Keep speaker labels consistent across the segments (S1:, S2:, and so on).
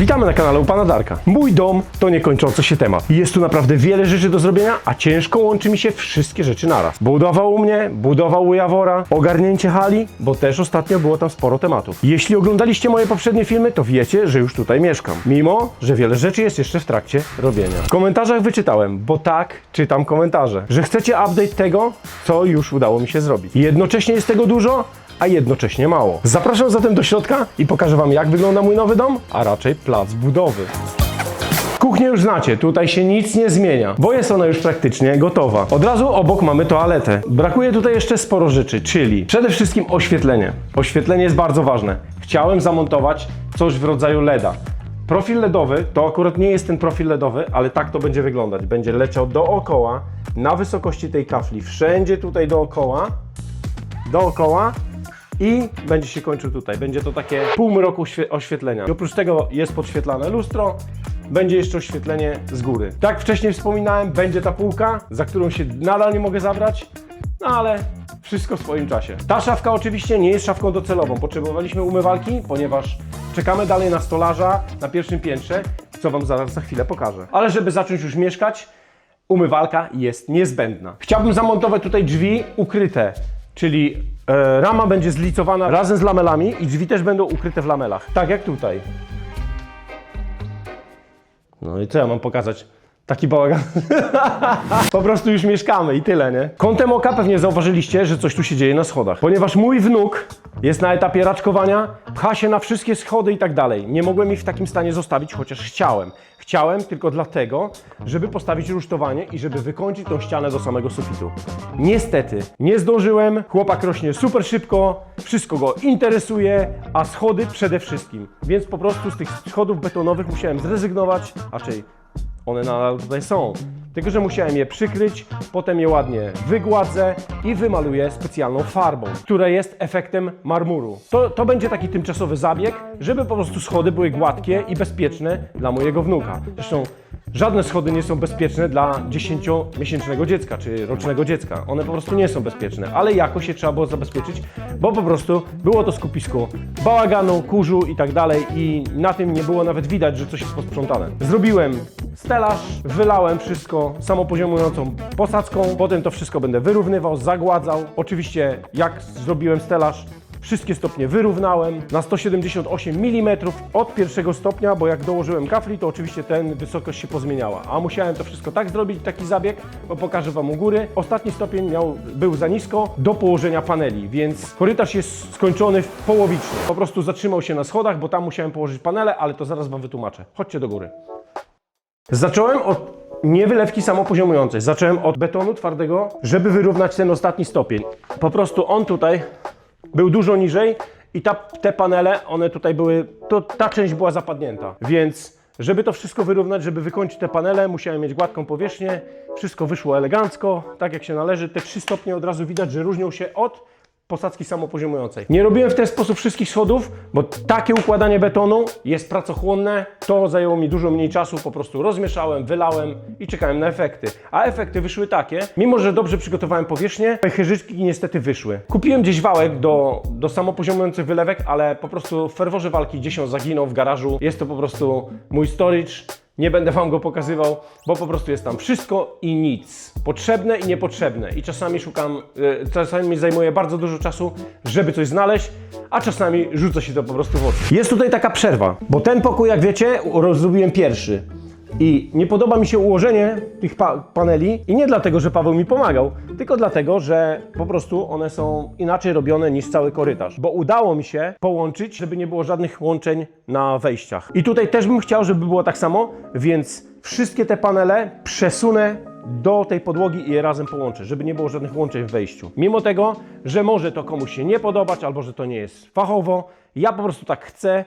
S1: Witamy na kanale u Pana Darka. Mój dom to niekończący się temat. Jest tu naprawdę wiele rzeczy do zrobienia, a ciężko łączy mi się wszystkie rzeczy naraz. Budowa u mnie, budowa u Jawora, ogarnięcie hali, bo też ostatnio było tam sporo tematów. Jeśli oglądaliście moje poprzednie filmy, to wiecie, że już tutaj mieszkam. Mimo, że wiele rzeczy jest jeszcze w trakcie robienia. W komentarzach wyczytałem, bo tak czytam komentarze, że chcecie update tego, co już udało mi się zrobić. Jednocześnie jest tego dużo, a jednocześnie mało. Zapraszam zatem do środka i pokażę Wam, jak wygląda mój nowy dom, a raczej plac budowy. Kuchnię już znacie, tutaj się nic nie zmienia, bo jest ona już praktycznie gotowa. Od razu obok mamy toaletę. Brakuje tutaj jeszcze sporo rzeczy, czyli przede wszystkim oświetlenie. Oświetlenie jest bardzo ważne. Chciałem zamontować coś w rodzaju LEDa. Profil LEDowy to akurat nie jest ten profil LEDowy, ale tak to będzie wyglądać. Będzie leciał dookoła, na wysokości tej kafli, wszędzie tutaj dookoła, dookoła i będzie się kończył tutaj. Będzie to takie półmroku świe- oświetlenia. I oprócz tego jest podświetlane lustro, będzie jeszcze oświetlenie z góry. Tak wcześniej wspominałem, będzie ta półka, za którą się nadal nie mogę zabrać, no ale wszystko w swoim czasie. Ta szafka oczywiście nie jest szafką docelową. Potrzebowaliśmy umywalki, ponieważ czekamy dalej na stolarza na pierwszym piętrze, co Wam zaraz za chwilę pokażę. Ale żeby zacząć już mieszkać, umywalka jest niezbędna. Chciałbym zamontować tutaj drzwi ukryte, czyli e, rama będzie zlicowana razem z lamelami i drzwi też będą ukryte w lamelach, tak jak tutaj. No i co ja mam pokazać? Taki bałagan. po prostu już mieszkamy i tyle, nie? Kątem oka pewnie zauważyliście, że coś tu się dzieje na schodach. Ponieważ mój wnuk jest na etapie raczkowania, pcha się na wszystkie schody i tak dalej. Nie mogłem ich w takim stanie zostawić, chociaż chciałem. Chciałem tylko dlatego, żeby postawić rusztowanie i żeby wykończyć tą ścianę do samego sufitu. Niestety, nie zdążyłem, chłopak rośnie super szybko, wszystko go interesuje, a schody przede wszystkim. Więc po prostu z tych schodów betonowych musiałem zrezygnować, raczej one nadal tutaj są. Tylko, że musiałem je przykryć, potem je ładnie wygładzę i wymaluję specjalną farbą, która jest efektem marmuru. To, to będzie taki tymczasowy zabieg, żeby po prostu schody były gładkie i bezpieczne dla mojego wnuka. Zresztą żadne schody nie są bezpieczne dla 10-miesięcznego dziecka czy rocznego dziecka. One po prostu nie są bezpieczne, ale jakoś je trzeba było zabezpieczyć, bo po prostu było to skupisko bałaganu, kurzu i tak dalej i na tym nie było nawet widać, że coś jest posprzątane. Zrobiłem stelaż, wylałem wszystko samopoziomującą posadzką, potem to wszystko będę wyrównywał, zagładzał. Oczywiście jak zrobiłem stelaż, Wszystkie stopnie wyrównałem na 178 mm od pierwszego stopnia, bo jak dołożyłem kafli, to oczywiście ten wysokość się pozmieniała. A musiałem to wszystko tak zrobić, taki zabieg, bo pokażę Wam u góry. Ostatni stopień miał, był za nisko do położenia paneli, więc korytarz jest skończony połowicznie. Po prostu zatrzymał się na schodach, bo tam musiałem położyć panele, ale to zaraz Wam wytłumaczę. Chodźcie do góry. Zacząłem od nie wylewki samopoziomującej. Zacząłem od betonu twardego, żeby wyrównać ten ostatni stopień. Po prostu on tutaj był dużo niżej i ta, te panele, one tutaj były, to ta część była zapadnięta. Więc żeby to wszystko wyrównać, żeby wykończyć te panele, musiałem mieć gładką powierzchnię. Wszystko wyszło elegancko, tak jak się należy. Te trzy stopnie od razu widać, że różnią się od posadzki samopoziomującej. Nie robiłem w ten sposób wszystkich schodów, bo takie układanie betonu jest pracochłonne. To zajęło mi dużo mniej czasu, po prostu rozmieszałem, wylałem i czekałem na efekty. A efekty wyszły takie, mimo że dobrze przygotowałem powierzchnię, chyżyczki niestety wyszły. Kupiłem gdzieś wałek do, do samopoziomujących wylewek, ale po prostu w ferworze walki gdzieś on zaginął w garażu. Jest to po prostu mój storage. Nie będę Wam go pokazywał, bo po prostu jest tam wszystko i nic. Potrzebne i niepotrzebne. I czasami szukam, y, czasami mi zajmuje bardzo dużo czasu, żeby coś znaleźć, a czasami rzuca się to po prostu w oczy. Jest tutaj taka przerwa, bo ten pokój, jak wiecie, rozrobiłem pierwszy. I nie podoba mi się ułożenie tych pa paneli i nie dlatego, że Paweł mi pomagał, tylko dlatego, że po prostu one są inaczej robione niż cały korytarz. Bo udało mi się połączyć, żeby nie było żadnych łączeń na wejściach. I tutaj też bym chciał, żeby było tak samo, więc wszystkie te panele przesunę do tej podłogi i je razem połączę, żeby nie było żadnych łączeń w wejściu. Mimo tego, że może to komuś się nie podobać, albo że to nie jest fachowo, ja po prostu tak chcę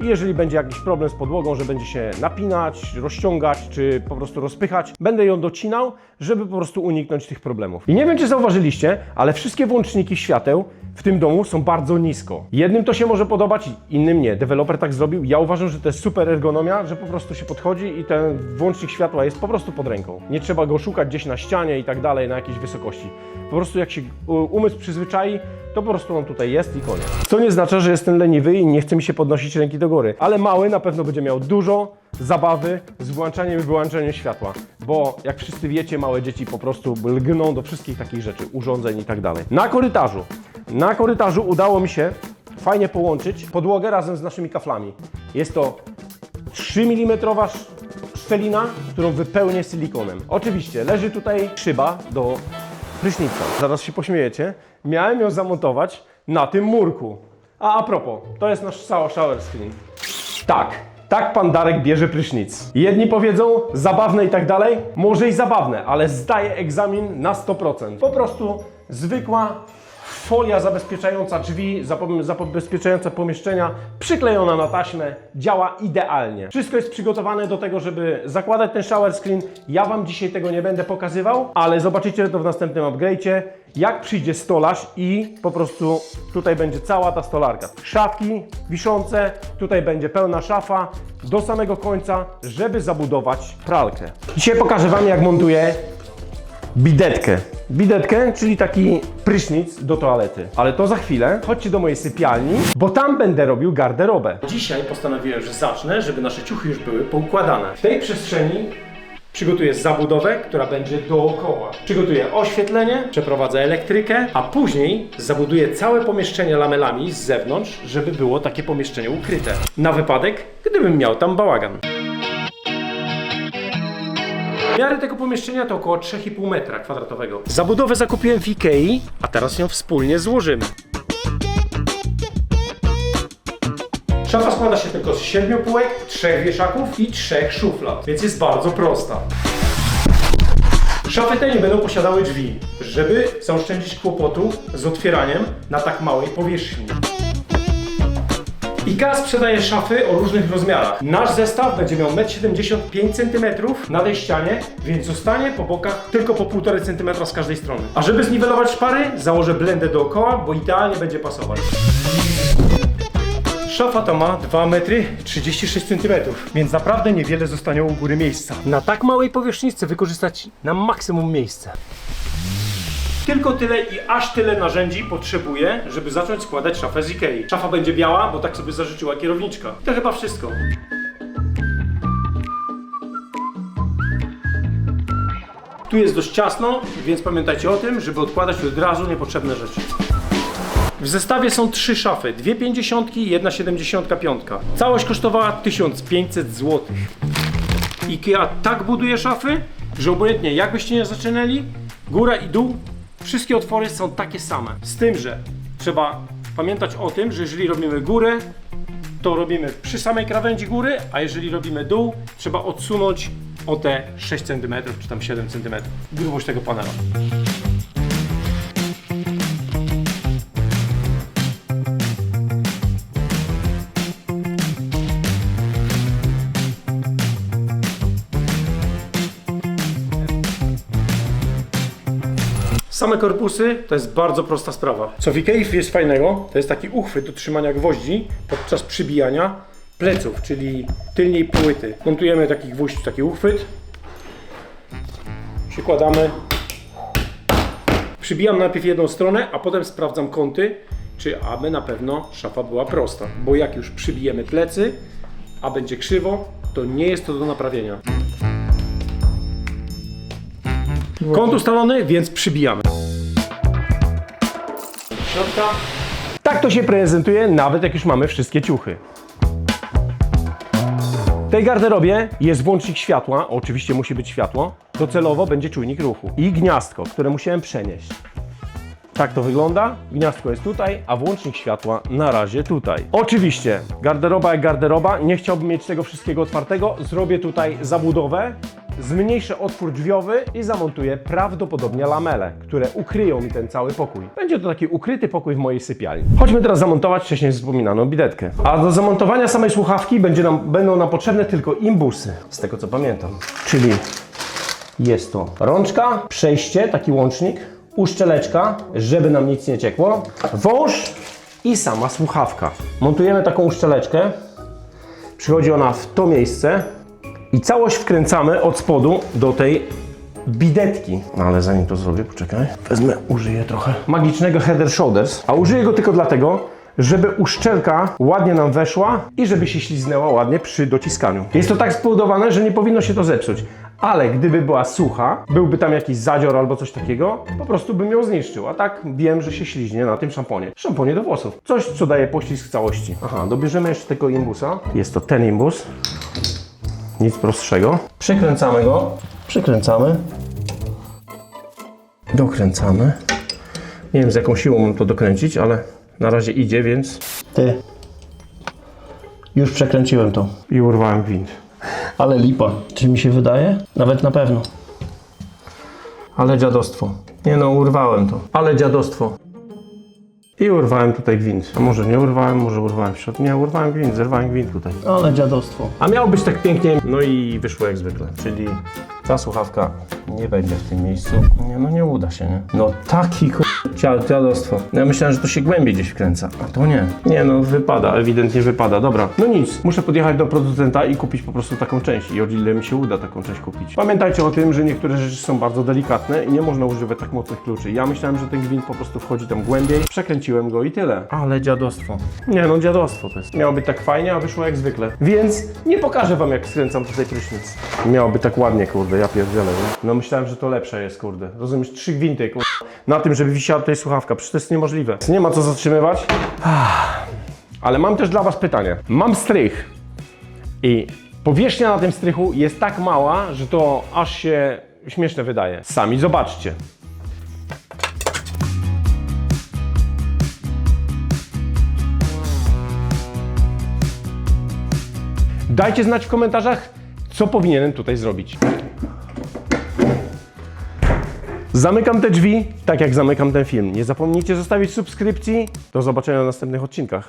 S1: i jeżeli będzie jakiś problem z podłogą, że będzie się napinać, rozciągać, czy po prostu rozpychać, będę ją docinał, żeby po prostu uniknąć tych problemów. I nie wiem, czy zauważyliście, ale wszystkie włączniki świateł w tym domu są bardzo nisko. Jednym to się może podobać, innym nie. Deweloper tak zrobił. Ja uważam, że to jest super ergonomia, że po prostu się podchodzi i ten włącznik światła jest po prostu pod ręką. Nie trzeba go szukać gdzieś na ścianie i tak dalej, na jakiejś wysokości. Po prostu jak się umysł przyzwyczai, To po prostu on tutaj jest i koniec. Co nie znaczy, że jestem leniwy i nie chce mi się podnosić ręki do góry. Ale mały na pewno będzie miał dużo zabawy z włączaniem i wyłączaniem światła. Bo jak wszyscy wiecie, małe dzieci po prostu lgną do wszystkich takich rzeczy, urządzeń i tak dalej. Na korytarzu. Na korytarzu udało mi się fajnie połączyć podłogę razem z naszymi kaflami. Jest to 3 mm szczelina, którą wypełnię silikonem. Oczywiście leży tutaj szyba do prysznica. Zaraz się pośmiejecie. Miałem ją zamontować na tym murku. A a propos, to jest nasz cały shower screen. Tak, tak pan Darek bierze prysznic. Jedni powiedzą zabawne i tak dalej, może i zabawne, ale zdaje egzamin na 100%. Po prostu zwykła folia zabezpieczająca drzwi, zabezpieczająca pomieszczenia, przyklejona na taśmę, działa idealnie. Wszystko jest przygotowane do tego, żeby zakładać ten shower screen. Ja Wam dzisiaj tego nie będę pokazywał, ale zobaczycie to w następnym upgrade'cie, jak przyjdzie stolarz i po prostu tutaj będzie cała ta stolarka. Szafki wiszące, tutaj będzie pełna szafa do samego końca, żeby zabudować pralkę. Dzisiaj pokażę Wam, jak montuję bidetkę. Bidetkę, czyli taki prysznic do toalety. Ale to za chwilę. Chodźcie do mojej sypialni, bo tam będę robił garderobę. Dzisiaj postanowiłem, że zacznę, żeby nasze ciuchy już były poukładane. W tej przestrzeni przygotuję zabudowę, która będzie dookoła. Przygotuję oświetlenie, przeprowadzę elektrykę, a później zabuduję całe pomieszczenie lamelami z zewnątrz, żeby było takie pomieszczenie ukryte. Na wypadek, gdybym miał tam bałagan. Miary tego pomieszczenia to około 3,5 metra kwadratowego. Zabudowę zakupiłem w Ikei, a teraz ją wspólnie złożymy. Szafa składa się tylko z 7 półek, 3 wieszaków i 3 szuflad, więc jest bardzo prosta. Szafy te nie będą posiadały drzwi, żeby zaoszczędzić kłopotu z otwieraniem na tak małej powierzchni. IKEA sprzedaje szafy o różnych rozmiarach. Nasz zestaw będzie miał 1,75 cm na tej ścianie, więc zostanie po bokach tylko po 1,5 cm z każdej strony. A żeby zniwelować szpary, założę blendę dookoła, bo idealnie będzie pasować. Szafa ta ma 2 metry 36 cm, więc naprawdę niewiele zostanie u góry miejsca. Na tak małej powierzchni wykorzystać na maksimum miejsce. Tylko tyle i aż tyle narzędzi potrzebuję, żeby zacząć składać szafę z Ikei. Szafa będzie biała, bo tak sobie zażyczyła kierowniczka. To chyba wszystko. Tu jest dość ciasno, więc pamiętajcie o tym, żeby odkładać od razu niepotrzebne rzeczy. W zestawie są trzy szafy, dwie 50 i jedna 75. Całość kosztowała 1500 zł. IKEA tak buduje szafy, że obojętnie jak byście nie zaczynali, góra i dół, wszystkie otwory są takie same. Z tym, że trzeba pamiętać o tym, że jeżeli robimy górę, to robimy przy samej krawędzi góry, a jeżeli robimy dół, trzeba odsunąć o te 6 cm czy tam 7 cm grubość tego panela. Same korpusy to jest bardzo prosta sprawa. Co w Ikei jest fajnego, to jest taki uchwyt do trzymania gwoździ podczas przybijania pleców, czyli tylniej płyty. Montujemy taki gwóźdź, taki uchwyt, przykładamy, przybijam najpierw jedną stronę, a potem sprawdzam kąty, czy aby na pewno szafa była prosta. Bo jak już przybijemy plecy, a będzie krzywo, to nie jest to do naprawienia. Kąt ustalony, więc przybijamy. Środka. Tak to się prezentuje, nawet jak już mamy wszystkie ciuchy. W tej garderobie jest włącznik światła, oczywiście musi być światło. Docelowo będzie czujnik ruchu i gniazdko, które musiałem przenieść. Tak to wygląda. Gniazdko jest tutaj, a włącznik światła na razie tutaj. Oczywiście, garderoba jak garderoba, nie chciałbym mieć tego wszystkiego otwartego. Zrobię tutaj zabudowę, zmniejszę otwór drzwiowy i zamontuję prawdopodobnie lamele, które ukryją mi ten cały pokój. Będzie to taki ukryty pokój w mojej sypialni. Chodźmy teraz zamontować wcześniej wspominaną bidetkę. A do zamontowania samej słuchawki będzie nam, będą nam potrzebne tylko imbusy, z tego co pamiętam. Czyli jest to rączka, przejście, taki łącznik, uszczeleczka, żeby nam nic nie ciekło, wąż i sama słuchawka. Montujemy taką uszczeleczkę. Przychodzi ona w to miejsce i całość wkręcamy od spodu do tej bidetki. No ale zanim to zrobię, poczekaj. Wezmę, użyję trochę magicznego Header Shoulders. A użyję go tylko dlatego, żeby uszczelka ładnie nam weszła i żeby się śliznęła ładnie przy dociskaniu. Jest to tak spowodowane, że nie powinno się to zepsuć. Ale gdyby była sucha, byłby tam jakiś zadzior albo coś takiego, po prostu bym ją zniszczył. A tak wiem, że się śliźnie na tym szamponie. Szamponie do włosów. Coś, co daje poślizg całości. Aha, dobierzemy jeszcze tego imbusa. Jest to ten imbus. Nic prostszego. Przykręcamy go. Przykręcamy. Dokręcamy. Nie wiem z jaką siłą mam to dokręcić, ale na razie idzie, więc...
S2: Ty. Już przekręciłem to.
S1: I urwałem gwint.
S2: Ale lipa. Czy mi się wydaje? Nawet na pewno.
S1: Ale dziadostwo. Nie no, urwałem to. Ale dziadostwo. I urwałem tutaj gwint. A może nie urwałem, może urwałem w środku. Nie, urwałem gwint, zerwałem gwint tutaj.
S2: Ale dziadostwo.
S1: A miało być tak pięknie, no i wyszło jak zwykle. Czyli ta słuchawka nie będzie w tym miejscu. Nie, no nie uda się, nie? No taki k- dziadostwo. Ja myślałem, że to się głębiej gdzieś wkręca, a to nie. Nie no, wypada, ewidentnie wypada. Dobra, no nic. Muszę podjechać do producenta i kupić po prostu taką część. I o ile mi się uda taką część kupić. Pamiętajcie o tym, że niektóre rzeczy są bardzo delikatne i nie można używać tak mocnych kluczy. Ja myślałem, że ten gwint po prostu wchodzi tam głębiej. Przekręciłem go i tyle. Ale dziadostwo. Nie no, dziadostwo to jest. Miało być tak fajnie, a wyszło jak zwykle. Więc nie pokażę wam, jak skręcam tutaj prysznic. Miało być tak ładnie, kurde, ja pierdzielę. No myślałem, że to lepsze jest, kurde. Rozumiesz, trzy gwinty, kurde. Na tym, żeby wisiała tutaj słuchawka. Przecież to jest niemożliwe. Nie ma co zatrzymywać. Ah. Ale mam też dla was pytanie. Mam strych. I powierzchnia na tym strychu jest tak mała, że to aż się śmieszne wydaje. Sami zobaczcie. Dajcie znać w komentarzach, co powinienem tutaj zrobić. Zamykam te drzwi, tak jak zamykam ten film. Nie zapomnijcie zostawić subskrypcji. Do zobaczenia w następnych odcinkach.